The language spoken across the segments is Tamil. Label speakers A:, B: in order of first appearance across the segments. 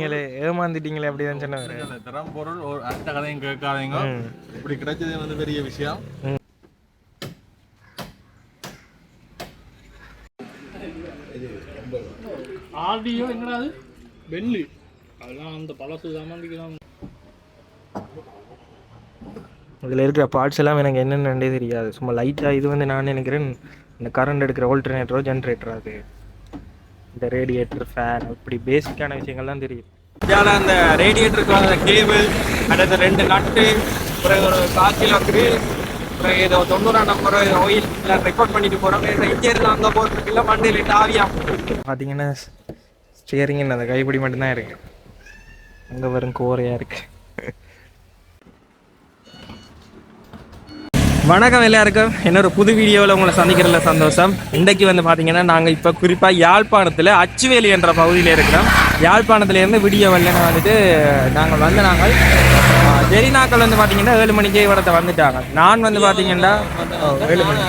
A: நீங்களே ஏமாந்துட்டீங்களே அப்படிதான் சொன்னவர்.
B: தரம் பொருள் ஒரு அடுத்த கதையும் கேட்காதீங்க. இப்படி கிடைச்சது வந்து பெரிய விஷயம்.
C: ஆடியோ என்னடா அது? பெல்லு அதெல்லாம் அந்த பழசு சம்மந்திக்கலாம்.
A: இதில் இருக்கிற பார்ட்ஸ் எல்லாம் எனக்கு என்னென்னே தெரியாது. சும்மா லைட்டாக இது வந்து நான் நினைக்கிறேன். இந்த கரண்ட் எடுக்கிற ஆல்டர்னேட்டரோ ஜென்ரேட்டரோ அது. இந்த ரேடியேட்டர் ஃபேன் இப்படி பேசிக்கான விஷயங்கள் தான் தெரியும். இதால அந்த ரேடியேட்டருக்கு வந்த கேபிள் அடுத்த ரெண்டு நட்டு பிறகு ஒரு கிலோ கிரில் பிறகு ஏதோ தொண்ணூறாம் நம்பர் ஆயில் ரெக்கார்ட் பண்ணிட்டு போகிறோம் இங்கே இருந்து அங்கே போகிறதுக்குள்ள மண்டையில் ஆவியா பார்த்தீங்கன்னா ஸ்டியரிங் அந்த கைப்பிடி மட்டும்தான் இருக்கு. அங்கே வரும் கோரையாக இருக்கு. வணக்கம் எல்லாருக்கும். என்னோட புது வீடியோவில் உங்களை சந்திக்கிறதுல சந்தோஷம். இன்றைக்கு வந்து பார்த்தீங்கன்னா நாங்கள் இப்போ குறிப்பாக யாழ்ப்பாணத்தில் அச்சுவேலி என்ற பகுதியில் இருக்கிறோம். யாழ்ப்பாணத்துலேருந்து வீடியோ வல்லனை வந்துட்டு நாங்கள் வந்து நாங்கள் ஜெரினாக்கள் வந்து பார்த்தீங்கன்னா ஏழு மணிக்கே இவரத்தை வந்துட்டாங்க. நான் வந்து பார்த்தீங்கன்னா ஏழு மணி.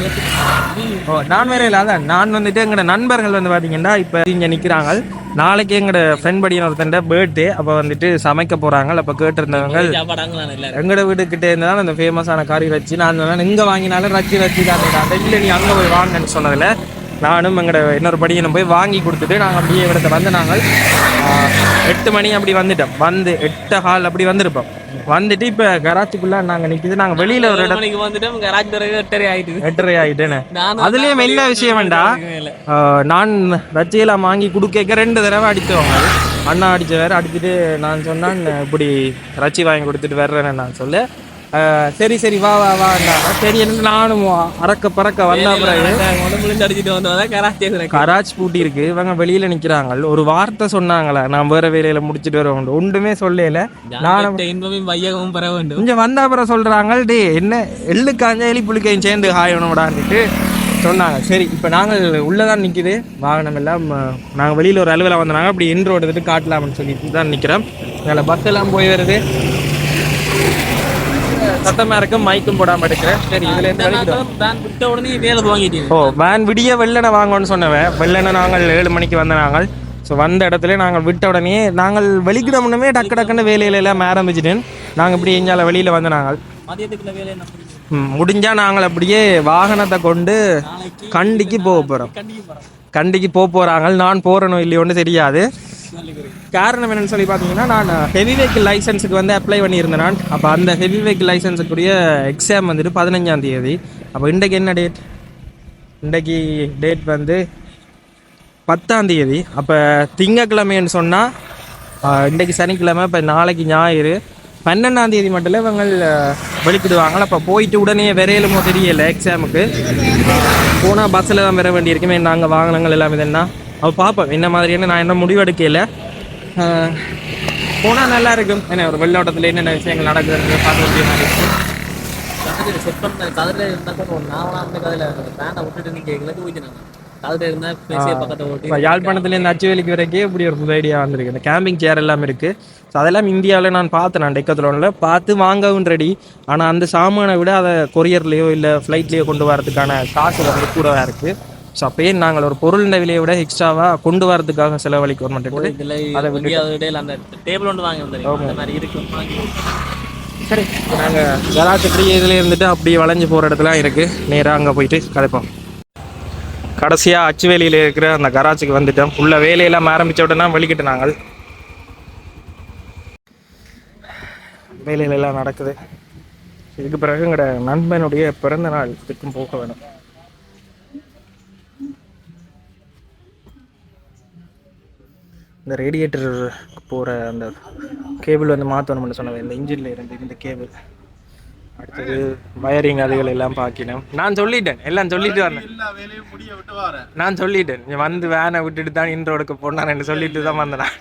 A: ஓ நான் வேற இல்லை அதான். நான் வந்துட்டு எங்களோட நண்பர்கள் வந்து பார்த்தீங்கன்னா இப்போ இங்கே நிற்கிறாங்க நாளைக்கு எங்களோட ஃப்ரெண்ட் படியின் ஒருத்தன் பர்த்டே அப்போ வந்துட்டு சமைக்க போகிறாங்க அப்போ கேட்டிருந்தவங்க எங்களோட வீட்டுக்கிட்டே இருந்தால் தான் அந்த ஃபேமஸான கறி வச்சு நான் சொன்னேன் இங்கே வாங்கினாலும் ரச்சி வச்சு காட்டுறாங்க இல்லை நீ அங்கே போய் வாங்கன்னு சொன்னதில் நானும் எங்களோட இன்னொரு படியினை போய் வாங்கி கொடுத்துட்டு நாங்கள் அப்படியே இடத்த வந்து நாங்கள் எட்டு மணி அப்படி வந்துட்டோம். வந்து எட்டு ஹால் அப்படி வந்திருப்போம். வந்துட்டு இப்போ கராச்சிக்குள்ளே நாங்கள் நிற்கிது நாங்கள் வெளியில் ஒரு இடம்
C: மணிக்கு வந்துட்டு கராஜ் பிறகு எட்டரை ஆயிட்டுது
A: எட்டரை ஆகிட்டேனே
C: நானும்
A: அதுலயும் என்ன விஷயம் வேண்டா ஆஹ் நான் ரச்சியெல்லாம் வாங்கி கொடுக்க ரெண்டு தடவை அடித்தவங்க அண்ணா அடிச்ச வேற அடிச்சுட்டு நான் சொன்னான் இப்படி ரச்சி வாங்கி கொடுத்துட்டு வர்றேன்னு நான் சொல்ல. சரி சரி வா வா வான்னாங்க சரி என்ன நானும் அறக்க பறக்க வந்த பிறகு கராச் பூட்டி இருக்கு. இவங்க வெளியில நிக்கிறாங்க. ஒரு வார்த்தை சொன்னாங்களே நான் வேற வேலையில முடிச்சிட்டு வருவோம் ஒன்றுமே சொல்லல. நானும்
C: இன்பமும் வையகமும் பெற வேண்டும்.
A: கொஞ்சம் வந்த அப்புறம் சொல்றாங்க டே என்ன எள்ளு காஞ்ச எலி புளிக்கையும் சேர்ந்து ஹாயணும்டான்ட்டு சொன்னாங்க. சரி இப்போ நாங்கள் உள்ளதான் நிற்கிது வாகனம் எல்லாம் நாங்கள் வெளியில் ஒரு அலுவலகம் வந்தாங்க அப்படி இன்ட்ரோ எடுத்துட்டு காட்டலாம்னு சொல்லிட்டு தான் நிற்கிறோம் அதில் பஸ் எல்லாம் போய் வருது. சத்தமாக இருக்கும் மைக்கும் போடாமல் எடுக்கிறேன். சரி இதில் இருந்து வலிக்கிட்டோம்
C: தான் விட்ட உடனே வேலை துவாங்கிட்டீங்க
A: ஓ வேன் விடிய வெள்ளனை வாங்கன்னு சொன்னவன். வெள்ளனை நாங்கள் ஏழு மணிக்கு வந்த நாங்கள். ஸோ வந்த இடத்துல நாங்கள் விட்ட உடனே நாங்கள் வெளிக்கிட முன்னமே டக்கு டக்குன்னு வேலையில எல்லாம் ஆரம்பிச்சிட்டு நாங்கள் இப்படி எஞ்சால வெளியில் வந்த நாங்கள். முடிஞ்சா? நாங்கள் அப்படியே வாகனத்தை கொண்டு கண்டிக்கு போக போகிறோம் கண்டிக்கு போக போகிறாங்க நான் போகிறனோ இல்லையோன்னு தெரியாது. காரணம் என்னன்னு சொல்லி பார்த்தீங்கன்னா நான் ஹெவி வெஹிக்கிள் லைசன்ஸுக்கு வந்து அப்ளை பண்ணியிருந்தேன் நான். அப்போ அந்த ஹெவி வெஹிக்கிள் லைசன்ஸுக்குரிய எக்ஸாம் வந்துட்டு பதினஞ்சாம் தேதி. அப்போ இன்றைக்கு என்ன டேட் இன்றைக்கு டேட் வந்து பத்தாம் தேதி. அப்போ திங்கக்கிழமைன்னு சொன்னால் இன்றைக்கு சனிக்கிழமை இப்போ நாளைக்கு ஞாயிறு. பன்னெண்டாம் தேதி மட்டும் இல்லை இவங்க வெளிக்கிடுவாங்க அப்போ போயிட்டு உடனே விரையிலுமோ தெரியல எக்ஸாமுக்கு போனால் பஸ்ஸில் தான் வர வேண்டியிருக்குமே நாங்கள் வாகனங்கள் எல்லாம் இதுன்னா அவள் பார்ப்போம் என்ன மாதிரியான நான் என்ன முடிவெடுக்கல. போனால் நல்லா இருக்கும். என்ன ஒரு வெள்ளோட்டத்தில் என்னென்ன விஷயங்கள் நடக்குதுன்னு பார்க்க வேண்டிய மாதிரி இருக்கும்
C: கதிரை செட் பண்ண கதிரை இருந்தா கூட ஒரு நான் அந்த கதிரை பேனை விட்டுட்டு நீங்க எங்களுக்கு
A: யாழ்ப்பாணத்துலேருந்து அச்சுவேலிக்கு வரைக்கும் இப்படி ஒரு புது ஐடியா வந்திருக்கு. இந்த கேம்பிங் சேர் எல்லாம் இருக்குது ஸோ அதெல்லாம் இந்தியாவில் நான் பார்த்தேன். நான் டெக்கத்லோனில் பார்த்து வாங்கவும் ரெடி ஆனால் அந்த சாமானை விட அதை கொரியர்லேயோ இல்லை ஃப்ளைட்லேயோ கொண்டு வரதுக்கான காசு வந்து கூடவா இருக்குது ஸோ அப்பயே நாங்கள் ஒரு பொருளின் விலையை விட எக்ஸ்ட்ராவாக கொண்டு வரதுக்காக செலவழிக்க மாட்டேன்
C: இதுல
A: அதை
C: இடையில அந்த டேபிள் ஒன்று வாங்கி மாதிரி இருக்கு.
A: சரி. நாங்கள் கராச்சி இதில் இருந்துட்டு அப்படியே வளைஞ்சு போகிற இடத்துல இருக்குது நேராக அங்கே போயிட்டு கதைப்போம். கடைசியாக அச்சுவேலியில் இருக்கிற அந்த கராச்சிக்கு வந்துட்டோம். உள்ள வேலையெல்லாம் ஆரம்பித்த உடனே வெளிக்கிட்டு நாங்கள். வேலையில எல்லாம் நடக்குது. இதுக்கு பிறகு எங்களோட நண்பனுடைய பிறந்த நாள் இதுக்கும் போக வேணும். இந்த ரேடியேட்டர் போகிற அந்த கேபிள் வந்து மாற்றணும்னு சொன்னது இந்த இன்ஜினில் இருந்து இந்த கேபிள் அடுத்தது வயரிங் அதுகள் எல்லாம் பார்க்கணும் நான் சொல்லிட்டேன். எல்லாம் சொல்லிட்டு
B: வரேன்
A: நான் சொல்லிட்டேன். நீ வந்து வேனை விட்டுட்டு தான் இன்ட்ரோடுக்கு போனான்னு சொல்லிட்டு தான் வந்தேன்.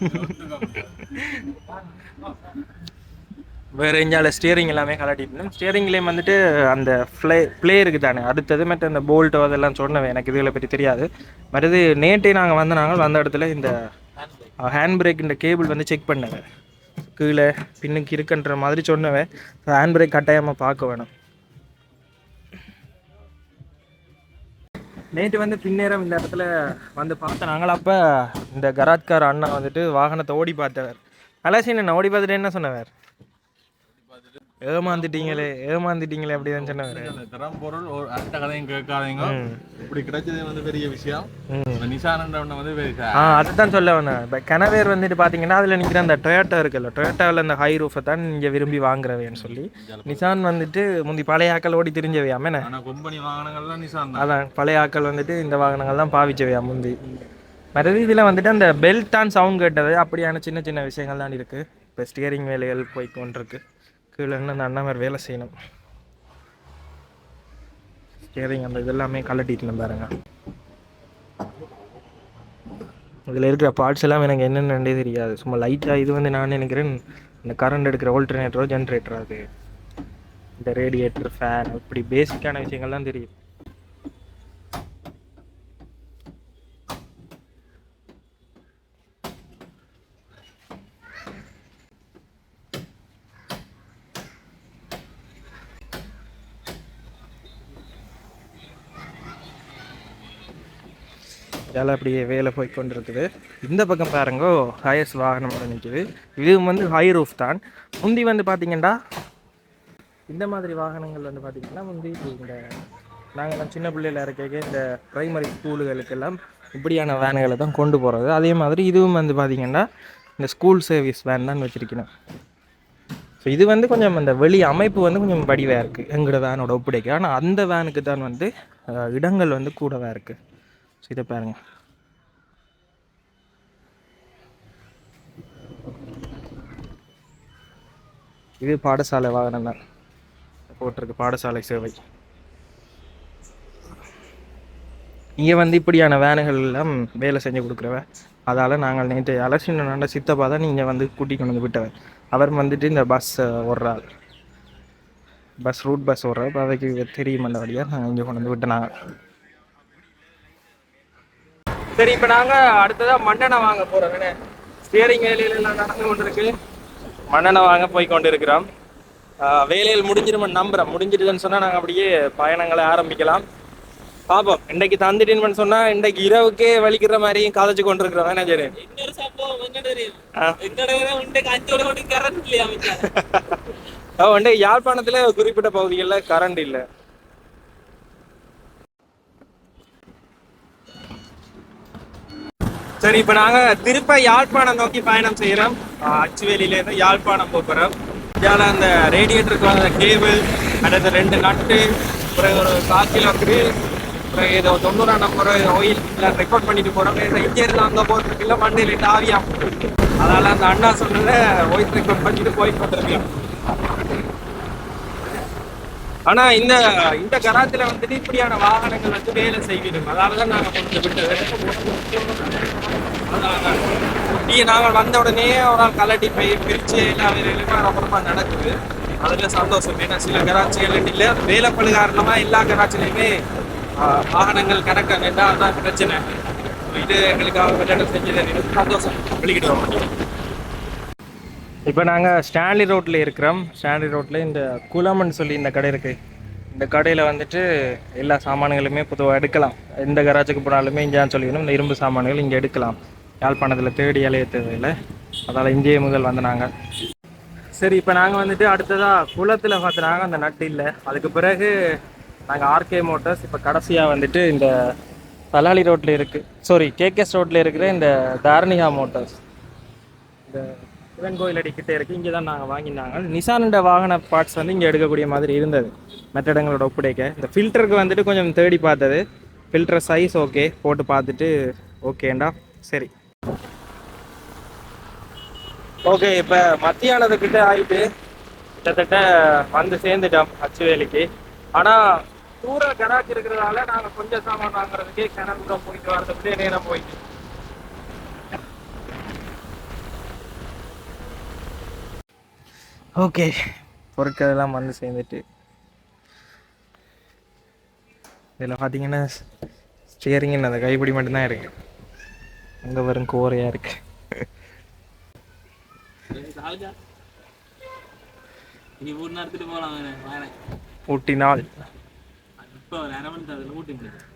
A: வேற எஞ்சால ஸ்டியரிங் எல்லாமே கலட்டிட்டேன் ஸ்டியரிங்லேயும் வந்துட்டு அந்த ஃப்ளே ப்ளே இருக்குது தானே. அடுத்தது மற்ற இந்த போல்ட்டோ அதெல்லாம் சொன்னவன். எனக்கு இதுகளை பற்றி தெரியாது. மறுது நேற்றே நாங்கள் வந்த நாங்கள் வந்த இடத்துல இந்த ஹேண்ட் பிரேக்கின்ற கேபிள் வந்து செக் பண்ணுவேன். கீழே பின்னுக்கு இருக்குன்ற மாதிரி சொன்னவன். ஹேண்ட் பிரேக் கட்டாயமாக பார்க்க வேணும். நேற்று வந்து பின்னேரம் இந்த இடத்துல வந்து பார்த்தேன் நாங்கள் அப்போ இந்த கராத்கார் அண்ணா வந்துட்டு வாகனத்தை ஓடி பார்த்தவர். அலாசி என்ன ஓடி பார்த்துட்டு என்ன சொன்னவர்? ஏமாந்துட்டீங்களே ஏமாந்துட்டீங்களே அப்படிதான் சொன்னவர்.
B: அந்த தரம் பொருள் ஒரு அந்த கதையும் கேட்காதீங்க. இப்படி கிடைச்சது வந்து பெரிய விஷயம். நிசானன்றவன வந்து பெரிய
A: ஆ அதுதான் சொல்ல வந்தேன். இப்போ கனவேர் வந்துட்டு பார்த்தீங்கன்னா அதில் நிற்கிற அந்த டொயோட்டா இருக்குல்ல டொயோட்டாவில் அந்த ஹை ரூஃபை தான் இங்கே விரும்பி வாங்குறவேன்னு சொல்லி. நிசான் வந்துட்டு முந்தி பழைய ஆக்கள் ஓடி தெரிஞ்சவையாம என்ன?
B: கம்பெனி வாகனங்கள்லாம் நிசான் தான்.
A: அதான் பழைய ஆக்கள் வந்துட்டு இந்த வாகனங்கள் தான் பாவிச்சவையா முந்தி. மற்றது இதில் வந்துட்டு அந்த பெல்ட் தான் சவுண்ட் கேட்டது அப்படியான சின்ன சின்ன விஷயங்கள் தான் இருக்குது இப்போ ஸ்டியரிங் வேலைகள் போய் கொண்டிருக்கு. கீழே இன்னும் அந்த மாதிரி வேலை செய்யணும்? சரிங்க அந்த இதெல்லாமே கலட்டிட்டு பாருங்க. இதில் இருக்கிற பார்ட்ஸ் எல்லாம் எனக்கு என்னென்னே தெரியாது. சும்மா லைட்டாக இது வந்து நான் நினைக்கிறேன் இந்த கரண்ட் எடுக்கிற ஆல்டர்னேட்டரோ ஜென்ரேட்டரோ அது. இந்த ரேடியேட்டர் ஃபேன் இப்படி பேசிக்கான விஷயங்கள்லாம் தெரியும். வேலை அப்படியே வேலை போய் கொண்டிருக்குது. இந்த பக்கம் பாருங்கோ ஹையர்ஸ் வாகனம் ஒன்று நிற்குது இதுவும் வந்து ஹை ரூஃப் தான். முந்தி வந்து பார்த்தீங்கன்னா இந்த மாதிரி வாகனங்கள் வந்து பார்த்தீங்கன்னா முந்தி இந்த நாங்கள்லாம் சின்ன பிள்ளையில இருக்க இந்த ப்ரைமரி ஸ்கூலுகளுக்கெல்லாம் இப்படியான வேனுகளை தான் கொண்டு போகிறது அதே மாதிரி இதுவும் வந்து பார்த்தீங்கன்னா இந்த ஸ்கூல் சர்வீஸ் வேன் தான் வச்சுருக்கணும். ஸோ இது வந்து கொஞ்சம் அந்த வெளி அமைப்பு வந்து கொஞ்சம் வடிவாக இருக்குது எங்களோட வேனோட ஒப்படைக்கு. ஆனால் அந்த வேனுக்கு தான் வந்து இடங்கள் வந்து கூடவாக இருக்குது ஸோ இதை பாருங்க இது பாடசாலை வாகனம் தான் போட்டிருக்கு பாடசாலை சேவை இங்கே வந்து இப்படியான வேனுகள் எல்லாம் வேலை செஞ்சு கொடுக்குறவ அதால் நாங்கள் நேற்று அலசின சித்தப்பா தான் நீங்கள் வந்து கூட்டி கொண்டு வந்து விட்டவர் அவர் வந்துட்டு இந்த பஸ் ஓடுறாள் பஸ் ரூட் பஸ் ஓடுறாரு அப்போ அவைக்கு தெரியும் அந்த வழியாக நாங்கள் இங்கே கொண்டு வந்து விட்டனாங்க சரி இப்போ நாங்கள் அடுத்ததாக மண்ணெண்ணெய் வாங்க போகிறோம் ஸ்டியரிங் வேலையிலலாம் நடந்து கொண்டிருக்கு. மண்ணெண்ணெய் வாங்க போய் கொண்டு இருக்கிறோம் வேலையில் முடிஞ்சிருமன் நம்புகிறோம் முடிஞ்சிருதுன்னு சொன்னால் நாங்கள் அப்படியே பயணங்களை ஆரம்பிக்கலாம். பாப்போம். இன்னைக்கு தந்துட்டேன்னு சொன்னா இன்னைக்கு இரவுக்கே வலிக்கிற மாதிரியும் காலேஜ் கொண்டு இருக்கிறோம் என்ன சரி
C: இன்னொரு
A: யாழ்ப்பாணத்துல குறிப்பிட்ட பகுதிகளில் கரண்ட் இல்லை. சரி இப்போ நாங்க திருப்ப யாழ்ப்பாணம் நோக்கி பயணம் செய்யறோம். அச்சுவேலியில இருந்து யாழ்ப்பாணம் போகிறோம் இதால அந்த ரேடியேட்டருக்கு வந்த கேபிள் அடுத்த ரெண்டு நட்டு பிறகு ஒரு கால் இருக்குது பிறகு ஏதோ தொண்ணூறாம் நம்பர் ஆயில் ரெக்கார்ட் பண்ணிட்டு போறோம். இங்கே இருந்து அங்கே போகிறதுக்குள்ள மண்ணில் ஆவியா அதனால அந்த அண்ணா சொன்னதை ஒயிட் ரெக்கார்ட் பண்ணிட்டு போய் கொண்டிருக்கலாம் ஆனா இந்த இந்த கராத்துல வந்துட்டு இப்படியான வாகனங்கள் வந்து வேலை செய்யணும். அதனாலதான் நாங்க கொஞ்சம் விட்டது. அதான். நீ நாங்கள் வந்த உடனே ஒரு ஆள் கலட்டி போய் பிரிச்சு எல்லா வேலையிலுமே அப்புறமா நடக்குது. அதுல சந்தோஷம். ஏன்னா சில கராட்சிகள் இல்ல வேலைப்பழு காரணமா எல்லா கராட்சிலையுமே வாகனங்கள் கணக்க வேண்டாம். அதான் பிரச்சனை. இது எங்களுக்கு விளையாட செஞ்சது. எனக்கு சந்தோஷம். வெளிக்கிடுவோம் இப்போ நாங்கள் ஸ்டான்லி ரோட்டில் இருக்கிறோம். ஸ்டான்லி ரோட்டில் இந்த குலம்னு சொல்லி இந்த கடை இருக்குது இந்த கடையில் வந்துட்டு எல்லா சாமான்களுமே பொதுவாக எடுக்கலாம். எந்த கராஜுக்கு போனாலுமே இங்கேன்னு சொல்லிக்கணும். இந்த இரும்பு சாமான்கள் இங்கே எடுக்கலாம். யாழ்ப்பாணத்தில் தேடி அலைய அதால் இந்திய முதல் வந்தனாங்க. சரி இப்போ நாங்கள் வந்துட்டு அடுத்ததாக குளத்தில் பார்த்துனாங்க அந்த நட்டு இல்லை. அதுக்கு பிறகு நாங்கள் ஆர்கே மோட்டார்ஸ் இப்போ கடைசியாக வந்துட்டு இந்த பலாலி ரோட்டில் இருக்குது சாரி கேகேஎஸ் ரோட்டில் இருக்கிற இந்த தாரணிகா மோட்டார்ஸ் இந்த சிவன் கோயில் அடிக்கிட்டே இருக்குது இங்கே தான் நாங்கள் வாங்கினாங்க. நிசானோட வாகன பார்ட்ஸ் வந்து இங்கே எடுக்கக்கூடிய மாதிரி இருந்தது. மற்ற இடங்களோட ஒப்படைக்க. இந்த ஃபில்டருக்கு வந்துட்டு கொஞ்சம் தேடி பார்த்தது. ஃபில்டர் சைஸ் ஓகே போட்டு பார்த்துட்டு ஓகேண்டா சரி. ஓகே இப்போ மத்தியானதுக்கிட்ட ஆயிட்டு கிட்டத்தட்ட வந்து சேர்ந்துட்டோம் அச்சுவேலிக்கு. ஆனால் தூர கடாச்சு இருக்கிறதால நாங்கள் கொஞ்சம் சாமான் வாங்குறதுக்கே கிணறு போயிட்டு வரதுக்கு நேரம் போயிட்டு. ஓகே. பொருட்கள் எல்லாம் வந்து சேர்ந்துட்டு. இதில் பார்த்தீங்கன்னா ஸ்டியரிங் அந்த கைப்பிடி மட்டும்தான் இருக்கு. அங்கே வரும் கோரையாக இருக்கு. ஊட்டினால்.
C: இப்போ ஒரு அரை மணி அதில் ஊட்டி முடியும்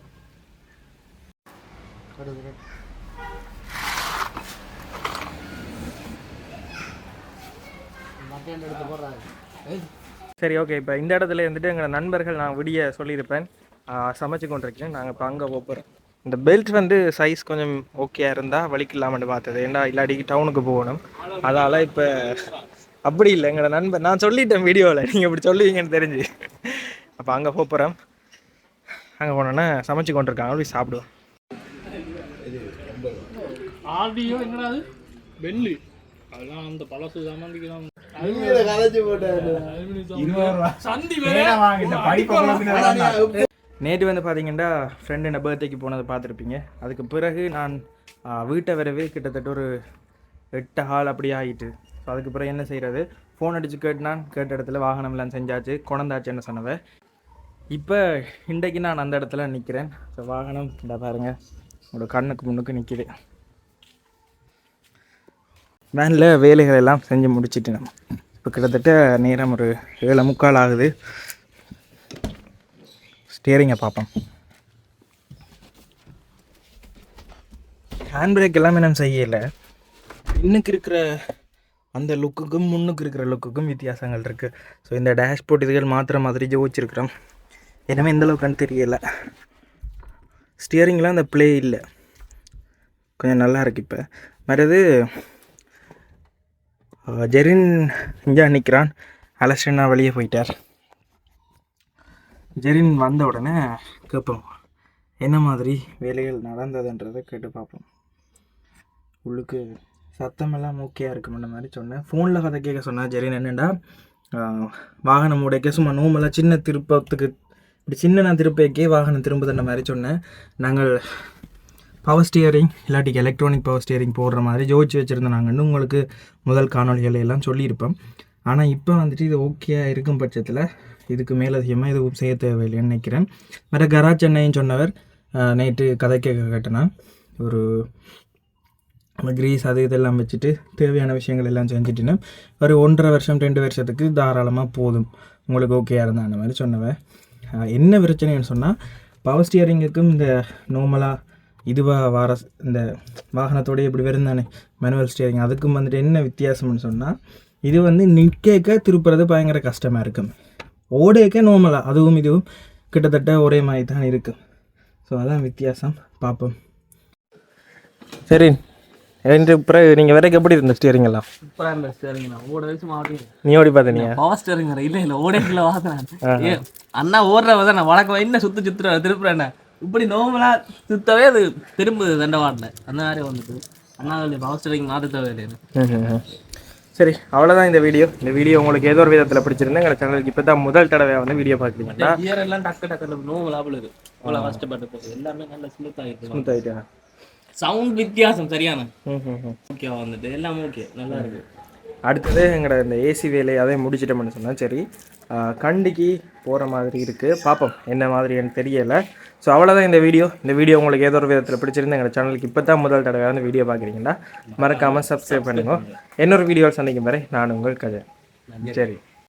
A: சரி ஓகே இப்போ இந்த இடத்துல இருந்துட்டு எங்கள் நண்பர்கள் நான் விடிய சொல்லியிருப்பேன். சமைச்சு கொண்டிருக்கேன் நாங்கள் இப்போ அங்கே போகிறோம் இந்த பெல்ட் வந்து சைஸ் கொஞ்சம் ஓகே இருந்தால் வலிக்கு இல்லாமல் பார்த்தது. ஏண்டா இல்லாடிக்கு டவுனுக்கு போகணும். அதால் இப்போ அப்படி இல்லை. எங்களோட நண்பர் நான் சொல்லிட்டேன் வீடியோவில் நீங்கள் இப்படி சொல்லுவீங்கன்னு தெரிஞ்சு. அப்போ அங்கே போகிறோம் அங்கே போனோன்னே சமைச்சு கொண்டிருக்காங்க. அப்படி சாப்பிடுவோம்.
D: ஆடியோ என்னடா அது? பெல்லு. அதெல்லாம் அந்த பழசு
A: நேற்று வந்து பார்த்தீங்கன்னா ஃப்ரெண்டு என்ன பர்த்டேக்கு போனதை பார்த்துருப்பீங்க. அதுக்கு பிறகு நான் வீட்டை வரவே கிட்டத்தட்ட ஒரு எட்டு ஹால் அப்படி ஆகிட்டு ஸோ அதுக்கு பிறகு என்ன செய்கிறது ஃபோன் அடித்து கேட்டுனான். கேட்ட இடத்துல வாகனம்லாம் செஞ்சாச்சு. கொண்டாச்சுன்னு சொன்னவ? இப்போ இன்றைக்கு நான் அந்த இடத்துல நிற்கிறேன் ஸோ வாகனம் இந்த பாருங்க. உங்களோட கண்ணுக்கு முன்னுக்கு நிற்கிது வேனில் வேலைகள் எல்லாம் செஞ்சு முடிச்சுட்டு நம்ம. இப்போ கிட்டத்தட்ட நேரம் ஒரு ஏழை முக்கால் ஆகுது. ஸ்டியரிங்கை பார்ப்போம். ஹேண்ட் பிரேக் எல்லாமே நம்ம செய்யலை. இன்னுக்கு இருக்கிற அந்த லுக்குக்கும் முன்னுக்கு இருக்கிற லுக்குக்கும் வித்தியாசங்கள் இருக்குது ஸோ இந்த டேஷ்போர்ட் இதுகள் மாத்திர மாதிரி ஜோதிச்சிருக்கிறோம் எனவே எந்தளவுக்குன்னு தெரியலை. ஸ்டியரிங்லாம் அந்த ப்ளே இல்லை. கொஞ்சம் நல்லா இருக்கு இப்போ. மற்றது ஜெரின் இங்கே நிற்கிறான் அலஸ்டினா வெளியே போயிட்டார். ஜெரின் வந்த உடனே கேட்போம் என்ன மாதிரி வேலைகள் நடந்ததுன்றதை கேட்டு பார்ப்போம். உள்ளுக்கு சத்தமெல்லாம் மூக்கையாக இருக்குமென்ற மாதிரி சொன்னேன். ஃபோனில் கதை கேட்க சொன்னேன் ஜெரின் என்னென்னா வாகனம் உடைக்க சும்மா நோமெல்லாம் சின்ன திருப்பத்துக்கு இப்படி சின்ன நான் திருப்பேக்கே வாகனம் திரும்புதுன்ற மாதிரி சொன்னேன். நாங்கள் பவர் ஸ்டியரிங் இல்லாட்டி எலக்ட்ரானிக் பவர் ஸ்டியரிங் போடுற மாதிரி ஜோதிச்சு வச்சுருந்தாங்கன்னு உங்களுக்கு முதல் காணொலிகள் எல்லாம் சொல்லியிருப்போம். ஆனால் இப்போ வந்துட்டு இது ஓகேயாக இருக்கும் பட்சத்தில் இதுக்கு மேலதிகமாக எதுவும் செய்ய தேவையில்லைன்னு நினைக்கிறேன். வேறு கராஜ் சென்னைன்னு சொன்னவர் நைட்டு நேற்று கதை கேட்க கட்டினா ஒரு கிரீஸ் அது இதெல்லாம் வச்சுட்டு தேவையான விஷயங்கள் எல்லாம் செஞ்சுட்டுன்னு. ஒரு ஒன்றரை வருஷம் ரெண்டு வருஷத்துக்கு தாராளமாக போதும். உங்களுக்கு ஓகேயாக இருந்தா அந்த மாதிரி சொன்னவன் என்ன பிரச்சனைன்னு சொன்னால் பவர் ஸ்டியரிங்குக்கும் இந்த நார்மலாக இதுவாக வர இந்த வாகனத்தோடய இப்படி வரும் தானே? மேனுவல் ஸ்டியரிங் அதுக்கும் வந்துட்டு என்ன வித்தியாசம்னு சொன்னால் இது வந்து நிற்கேக்க திருப்புறது பயங்கர கஷ்டமாக இருக்கும் ஓடேக்க நார்மலாக அதுவும் இதுவும் கிட்டத்தட்ட ஒரே மாதிரி தான் இருக்கும் ஸோ அதான் வித்தியாசம். பார்ப்போம் சரி. ரெண்டு பிறகு நீங்கள் வரைக்கும் எப்படி இருந்த ஸ்டியரிங் எல்லாம்?
C: சூப்பராக இருந்த ஸ்டேரிங் நான் ஓட வச்சு மாட்டேன்
A: நீ ஓடி பார்த்தனியா
C: பவர் ஸ்டேரிங் இல்ல இல்ல ஓடைக்குள்ள வாங்கினேன் ஏ அண்ணா ஓடுறவ தான் வழக்கம் என்ன சுத்து சுத்துற திருப்புறேன் இப்படி நோமலா சுத்தவே அது திரும்புது தண்டவாட்டில் அந்த மாதிரி வந்துட்டு அண்ணா பவர் ஸ்டேரிங் மாற்ற தேவையில்லை
A: சரி அவ்வளோதான் இந்த வீடியோ. இந்த வீடியோ உங்களுக்கு ஏதோ ஒரு விதத்தில் பிடிச்சிருந்தா எங்கள் சேனலுக்கு இப்போ தான் முதல் தடவை வந்து வீடியோ பார்க்குறீங்களா
C: கியர் எல்லாம் டக்கு டக்கு நோமலா இருக்கு அவ்வளோ கஷ்டப்பட்டு போகுது. எல்லாமே நல்லா ஸ்மூத் ஆகிட்டு
A: ஸ்மூத் ஆகிட்டேன்
C: சவுண்ட் வித்தியாசம் சரியான
A: ம் ம் ம்.
C: ஓகே வந்துட்டு. எல்லாம் ஓகே நல்லா இருக்கு.
A: அடுத்தது எங்களோட இந்த ஏசி வேலையை அதையும் முடிச்சிட்டோம்னு சொன்னால் சரி கண்டிக்கு போகிற மாதிரி இருக்குது பார்ப்போம் என்ன மாதிரி எனக்கு தெரியலை. ஸோ அவ்வளோதான் இந்த வீடியோ. இந்த வீடியோ உங்களுக்கு ஏதோ ஒரு விதத்தில் பிடிச்சிருந்தா எங்கள் சேனலுக்கு இப்போ தான் முதல் தடவை வந்து வீடியோ பார்க்குறீங்களா மறக்காமல் சப்ஸ்கிரைப் பண்ணுங்க இன்னொரு வீடியோவில் சந்திக்கும் வரை நான் உங்கள் கதை சரி.